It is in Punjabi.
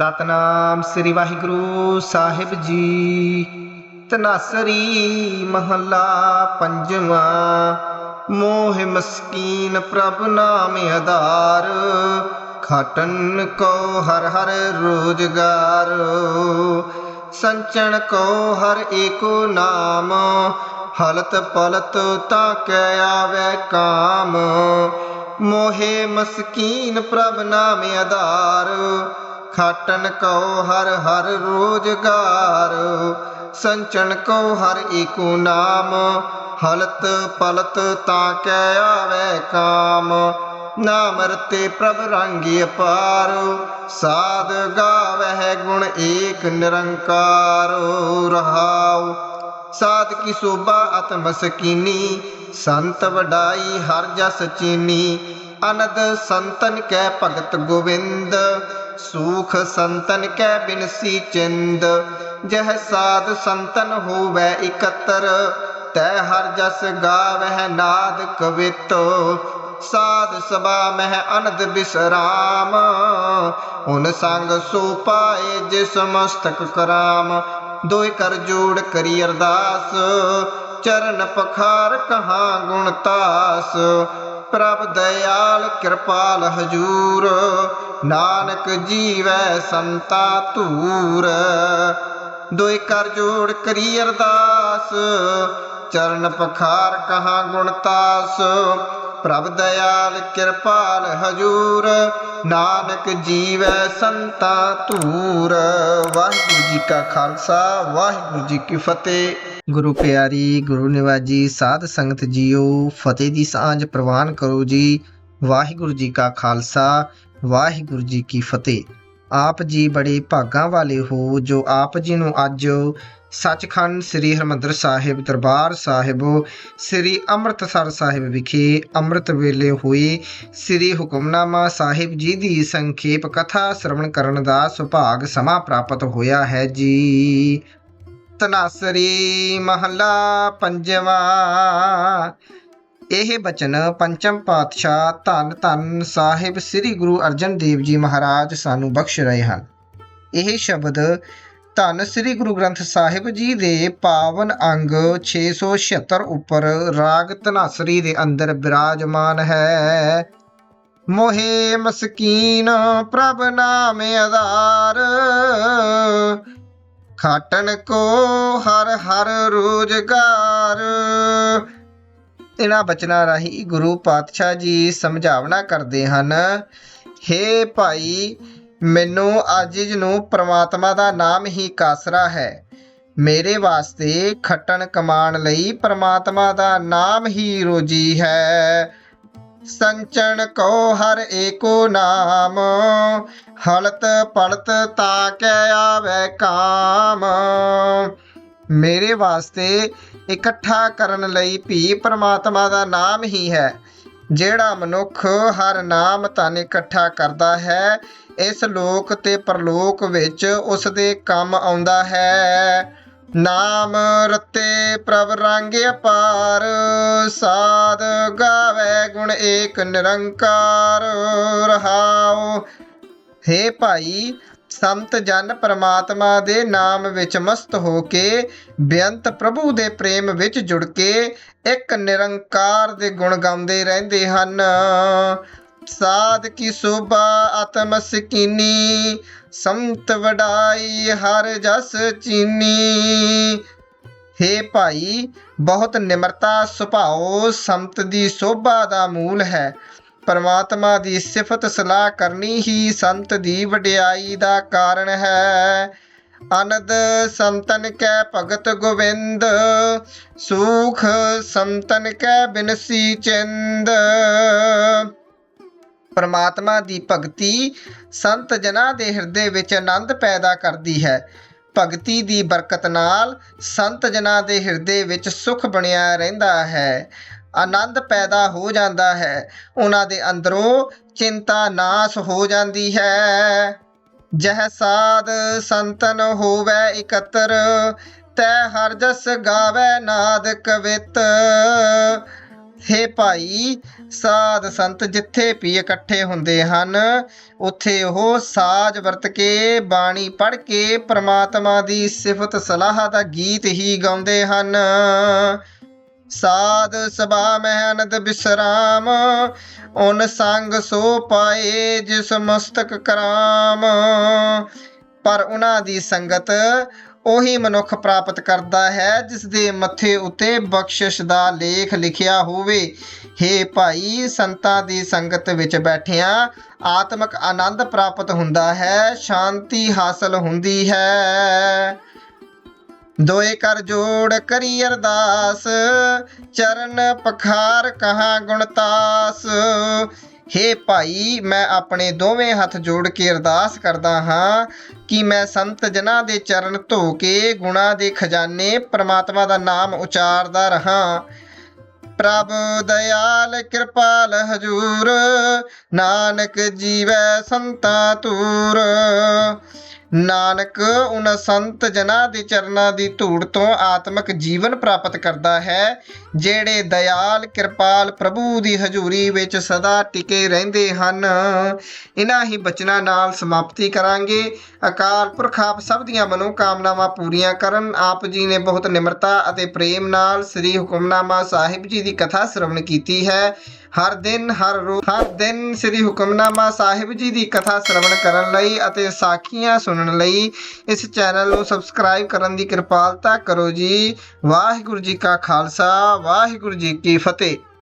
ਸਤਨਾਮ ਸ੍ਰੀ ਵਾਹਿਗੁਰੂ ਸਾਹਿਬ ਜੀ। ਤਨਾਸਰੀ ਮਹੱਲਾ ਪੰਜਵਾਂ, ਮੋਹ ਮਸਕੀਨ ਪ੍ਰਭ ਨਾਮ ਆਧਾਰ, ਖਟਨ ਕੋ ਹਰ ਹਰ ਰੋਜਗਾਰ। ਸੰਚਣ ਕੋ ਹਰ ਏਕੋ ਨਾਮ, ਹਲਤ ਪਲਤ ਤਾਂ ਕੈ ਆਵੈ ਕਾਮ। ਮੋਹੇ ਮਸਕੀਨ ਪ੍ਰਭ ਨਾਮ ਆਧਾਰ ਖਾਟਨ ਕਉ ਹਰ ਹਰ ਰੋਜਗਾਰ, ਸੰਚਨ ਕਉ ਹਰ ਏਕੋ ਨਾਮ, ਹਲਤ ਪਲਤ ਤਾਂ ਕੈ ਆਵੈ ਕਾਮ। ਨਾਮ ਰਤੇ ਪ੍ਰਭ ਰੰਗ ਅਪਾਰ, ਸਾਧ ਗਾਵਹਿ ਗੁਣ ਏਕ ਨਿਰੰਕਾਰ। ਰਹਾਉ, ਸਾਧ ਕੀ ਸੋਭਾ ਅਤਮ ਸਕੀਨੀ ਸੰਤ ਵਡਾਈ ਹਰ ਜਸ ਚੀਨੀ। ਅਨਦ ਸੰਤਨ ਕੈ ਭਗਤ ਗੋਵਿੰਦ ਸੂਖ ਸੰਤਨ ਕੈ ਬਿਨਸੀ ਚਿੰਦ, ਜਹ ਸਾਧ ਸੰਤਨ ਹੋਵੈ ਇਕੱਤਰ, ਤੈ ਹਰ ਜਸ ਗਾਵਹਿ ਨਾਦ ਕਵਿਤੋ, ਸਾਧ ਸਭਾ ਮਹਿ ਅਨੰਦ ਬਿਸਰਾਮ ਹੁਨ ਸੰਗ ਸੋ ਪਾਏ ਜਿਸ ਮਸਤਕ ਕਰਾਮ, ਦੋਇ ਕਰ ਜੋੜ ਕਰੀ ਅਰਦਾਸ, ਚਰਨ ਪਖਾਰ ਕਹਾਂ ਗੁਣ ਤਾਸ ਪ੍ਰਭ ਦਇਆਲ ਕਿਰਪਾਲ ਹਜੂਰ, ਨਾਨਕ ਜੀਵੈ ਸੰਤਾ ਧੂਰ। ਦੋਇ ਕਰ ਜੋੜ ਕਰੀ ਅਰਦਾਸ, ਚਰਨ ਪਖਾਰ ਕਹਾ ਗੁਣਤਾਸ ਪ੍ਰਭ ਦਇਆਲ ਕਿਰਪਾਲ ਹਜੂਰ, ਨਾਨਕ ਜੀਵੈ ਸੰਤਾ ਧੂਰ। ਵਾਹਿਗੁਰੂ ਜੀ ਕਾ ਖਾਲਸਾ, ਵਾਹਿਗੁਰੂ ਜੀ ਕੀ ਫਤਿਹ। ਗੁਰੂ ਪਿਆਰੀ, ਗੁਰੂ ਨਿਵਾਜੀ ਸਾਧ ਸੰਗਤ ਜੀਓ, ਫਤਿਹ ਦੀ ਸਾਂਝ ਪ੍ਰਵਾਨ ਕਰੋ ਜੀ। ਵਾਹਿਗੁਰੂ ਜੀ ਕਾ ਖਾਲਸਾ, ਵਾਹਿਗੁਰੂ ਜੀ ਕੀ ਫਤਿਹ। ਆਪ ਜੀ ਬੜੇ ਭਾਗਾਂ ਵਾਲੇ ਹੋ, ਜੋ ਆਪ ਜੀ ਨੂੰ ਅੱਜ ਸੱਚਖੰਡ ਸ੍ਰੀ ਹਰਮੰਦਰ ਸਾਹਿਬ ਦਰਬਾਰ ਸਾਹਿਬ, ਸ੍ਰੀ ਅੰਮ੍ਰਿਤਸਰ ਸਾਹਿਬ ਵਿਖੇ ਅੰਮ੍ਰਿਤ ਵੇਲੇ ਹੋਏ ਸ੍ਰੀ ਹੁਕਮਨਾਮਾ ਸਾਹਿਬ ਜੀ ਦੀ ਸੰਖੇਪ ਕਥਾ ਸ਼ਰਵਣ ਕਰਨ ਦਾ ਸੁਭਾਗ ਸਮਾਂ ਪ੍ਰਾਪਤ ਹੋਇਆ ਹੈ ਜੀ। ਤਨਾਸਰੀ ਮਹੱਲਾ ਪੰਜਵਾਂ। ਇਹ ਬਚਨ ਪੰਚਮ ਪਾਤਸ਼ਾਹ ਧੰਨ ਧੰਨ ਸਾਹਿਬ ਸ੍ਰੀ ਗੁਰੂ ਅਰਜਨ ਦੇਵ ਜੀ ਮਹਾਰਾਜ ਸਾਨੂੰ ਬਖਸ਼ ਰਹੇ ਹਨ। ਇਹ ਸ਼ਬਦ ਧੰਨ ਸ੍ਰੀ ਗੁਰੂ ਗ੍ਰੰਥ ਸਾਹਿਬ ਜੀ ਦੇ ਪਾਵਨ ਅੰਗ 676 ਉੱਪਰ ਰਾਗ ਧਨਾਸਰੀ ਦੇ ਅੰਦਰ ਬਿਰਾਜਮਾਨ ਹੈ। ਮੋਹੇ ਮਸਕੀਨ ਪ੍ਰਭ ਨਾਮ ਆਧਾਰ ਖਾਟਣ ਕੋ ਹਰ ਹਰ ਰੋਜਗਾਰ। ਇਹਨਾਂ ਬਚਨਾਂ ਰਾਹੀਂ ਗੁਰੂ ਪਾਤਸ਼ਾਹ ਜੀ ਸਮਝਾਵਨਾ ਕਰਦੇ ਹਨ, ਹੇ ਭਾਈ, ਮੈਨੂੰ ਅਜਿਜ ਨੂੰ ਪ੍ਰਮਾਤਮਾ ਦਾ ਨਾਮ ਹੀ ਕਾਸਰਾ ਹੈ। ਮੇਰੇ ਵਾਸਤੇ ਖੱਟਣ ਕਮਾਣ ਲਈ ਪ੍ਰਮਾਤਮਾ ਦਾ ਨਾਮ ਹੀ ਰੋਜੀ ਹੈ। ਸੰਚਣ ਕੋ ਹਰ ਏਕੋ ਨਾਮ, ਹਲਤ ਪਲਤ ਤਾਂ ਕੈ ਕਾਮ। ਮੇਰੇ ਵਾਸਤੇ ਇਕੱਠਾ ਕਰਨ ਲਈ ਵੀ ਪ੍ਰਮਾਤਮਾ ਦਾ ਨਾਮ ਹੀ ਹੈ। ਜਿਹੜਾ ਮਨੁੱਖ ਹਰ ਨਾਮ ਤਨ ਇਕੱਠਾ ਕਰਦਾ ਹੈ, ਇਸ ਲੋਕ ਤੇ ਪਰਲੋਕ ਵਿੱਚ ਉਸ ਦੇ ਕੰਮ ਆਉਂਦਾ ਹੈ। ਨਾਮ ਰਤੇ ਪ੍ਰਭ ਰੰਗ ਅਪਾਰ, ਸਾਧ ਗਾਵੇ ਗੁਣ ਏਕ ਨਿਰੰਕਾਰ। ਰਹਾਉ, ਹੇ ਭਾਈ, ਸੰਤ ਜਨ ਪਰਮਾਤਮਾ ਦੇ ਨਾਮ ਵਿੱਚ ਮਸਤ ਹੋ ਕੇ, ਬੇਅੰਤ ਪ੍ਰਭੂ ਦੇ ਪ੍ਰੇਮ ਵਿੱਚ ਜੁੜ ਕੇ, ਇੱਕ ਨਿਰੰਕਾਰ ਦੇ ਗੁਣ ਗਾਉਂਦੇ ਰਹਿੰਦੇ ਹਨ। ਸਾਧ ਕੀ ਸੋਭਾ ਆਤਮ ਸਕੀਨੀ, ਸੰਤ ਵਡਾਈ ਹਰ ਜਸ ਚੀਨੀ। ਹੇ ਭਾਈ, ਬਹੁਤ ਨਿਮਰਤਾ, ਸੁਭਾਓ ਸੰਤ ਦੀ ਸੋਭਾ ਦਾ ਮੂਲ ਹੈ। ਪਰਮਾਤਮਾ ਦੀ ਸਿਫਤ ਸਲਾਹ ਕਰਨੀ ਹੀ ਸੰਤ ਦੀ ਵਡਿਆਈ ਦਾ ਕਾਰਨ ਹੈ। ਅਨੰਦ ਸੰਤਨ ਕੈ ਭਗਤ ਗੋਵਿੰਦ, ਸੁਖ ਸੰਤਨ ਕੈ ਬਿਨਸੀ ਚਿੰਦ। ਪਰਮਾਤਮਾ ਦੀ ਭਗਤੀ ਸੰਤ ਜਨਾਂ ਦੇ ਹਿਰਦੇ ਵਿੱਚ ਆਨੰਦ ਪੈਦਾ ਕਰਦੀ ਹੈ। ਭਗਤੀ ਦੀ ਬਰਕਤ ਨਾਲ ਸੰਤ ਜਨਾਂ ਦੇ ਹਿਰਦੇ ਵਿੱਚ ਸੁਖ ਬਣਿਆ ਰਹਿੰਦਾ ਹੈ। ਆਨੰਦ ਪੈਦਾ ਹੋ ਜਾਂਦਾ ਹੈ। ਉਹਨਾਂ ਦੇ ਅੰਦਰੋਂ ਚਿੰਤਾ ਨਾਸ ਹੋ ਜਾਂਦੀ ਹੈ। ਜਹ ਸਾਧ ਸੰਤਨ ਹੋਵੇ ਇਕੱਤਰ, ਤੈ ਹਰ ਜਸ ਗਾਵੇ ਨਾਦ ਕਵਿਤ ਹੇ ਭਾਈ, ਸਾਧ ਸੰਤ ਜਿੱਥੇ ਵੀ ਇਕੱਠੇ ਹੁੰਦੇ ਹਨ, ਉੱਥੇ ਉਹ ਸਾਜ ਵਰਤ ਕੇ, ਬਾਣੀ ਪੜ੍ਹ ਕੇ ਪ੍ਰਮਾਤਮਾ ਦੀ ਸਿਫਤ ਸਲਾਹ ਦਾ ਗੀਤ ਹੀ ਗਾਉਂਦੇ ਹਨ। ਸਾਧ ਸਭਾ ਮਹਿ ਅਨੰਦ ਬਿਸਰਾਮ ਓਨ ਸੰਗ ਸੋ ਪਾਏ ਜਿਸ ਮਸਤਕ ਕਰਾਮ। ਪਰ ਉਹਨਾਂ ਦੀ ਸੰਗਤ ਉਹੀ ਮਨੁੱਖ ਪ੍ਰਾਪਤ ਕਰਦਾ ਹੈ ਜਿਸ ਦੇ ਮੱਥੇ ਉੱਤੇ ਬਖਸ਼ਿਸ਼ ਦਾ ਲੇਖ ਲਿਖਿਆ ਹੋਵੇ। ਹੇ ਭਾਈ, ਸੰਤਾਂ ਦੀ ਸੰਗਤ ਵਿੱਚ ਬੈਠਿਆਂ ਆਤਮਿਕ ਆਨੰਦ ਪ੍ਰਾਪਤ ਹੁੰਦਾ ਹੈ, ਸ਼ਾਂਤੀ ਹਾਸਲ ਹੁੰਦੀ ਹੈ। ਦੋਏ ਕਰ ਜੋੜ ਕਰੀ ਅਰਦਾਸ, ਚਰਨ ਪਖਾਰ ਕਹਾ ਗੁਣਤਾਸ ਹੇ ਭਾਈ, ਮੈਂ ਆਪਣੇ ਦੋਵੇਂ ਹੱਥ ਜੋੜ ਕੇ ਅਰਦਾਸ ਕਰਦਾ ਹਾਂ ਕਿ ਮੈਂ ਸੰਤ ਜਨਾਂ ਦੇ ਚਰਨ ਧੋ ਕੇ ਗੁਣਾ ਦੇ ਖਜ਼ਾਨੇ ਪ੍ਰਮਾਤਮਾ ਦਾ ਨਾਮ ਉਚਾਰਦਾ ਰਹਾ। ਪ੍ਰਭ ਦਇਆਲ ਕਿਰਪਾਲ ਹਜੂਰ, ਨਾਨਕ ਜੀਵੈ ਸੰਤਾ ਤੂਰ। ਨਾਨਕ ਉਹਨਾਂ ਸੰਤ ਜਨਾਂ ਦੇ ਚਰਨਾਂ ਦੀ ਧੂੜ ਤੋਂ ਆਤਮਿਕ ਜੀਵਨ ਪ੍ਰਾਪਤ ਕਰਦਾ ਹੈ, ਜਿਹੜੇ ਦਇਆਲ ਕਿਰਪਾਲ ਪ੍ਰਭੂ ਦੀ ਹਜ਼ੂਰੀ ਵਿੱਚ ਸਦਾ ਟਿਕੇ ਰਹਿੰਦੇ ਹਨ। ਇਹਨਾਂ ਹੀ ਬਚਨਾਂ ਨਾਲ ਸਮਾਪਤੀ ਕਰਾਂਗੇ। ਅਕਾਲ ਪੁਰਖ ਆਪ ਸਭ ਦੀਆਂ ਮਨੋਕਾਮਨਾਵਾਂ ਪੂਰੀਆਂ ਕਰਨ, ਆਪ ਜੀ ਨੇ ਬਹੁਤ ਨਿਮਰਤਾ ਅਤੇ ਪ੍ਰੇਮ ਨਾਲ ਸ੍ਰੀ ਹੁਕਮਨਾਮਾ ਸਾਹਿਬ ਜੀ ਦੀ ਕਥਾ ਸ਼੍ਰਵਣ ਕੀਤੀ ਹੈ। ਹਰ ਦਿਨ, ਹਰ ਰੋਜ਼ ਹਰ ਦਿਨ ਸ੍ਰੀ ਹੁਕਮਨਾਮਾ ਸਾਹਿਬ ਜੀ ਦੀ ਕਥਾ ਸ਼੍ਰਵਣ ਕਰਨ ਲਈ ਅਤੇ ਸਾਖੀਆਂ ਸੁਣਨ ਲਈ ਇਸ ਚੈਨਲ ਨੂੰ ਸਬਸਕ੍ਰਾਈਬ ਕਰਨ ਦੀ ਕਿਰਪਾਲਤਾ ਕਰੋ ਜੀ। ਵਾਹਿਗੁਰੂ ਜੀ ਕਾ ਖਾਲਸਾ, ਵਾਹਿਗੁਰੂ ਜੀ ਕੀ ਫਤਿਹ।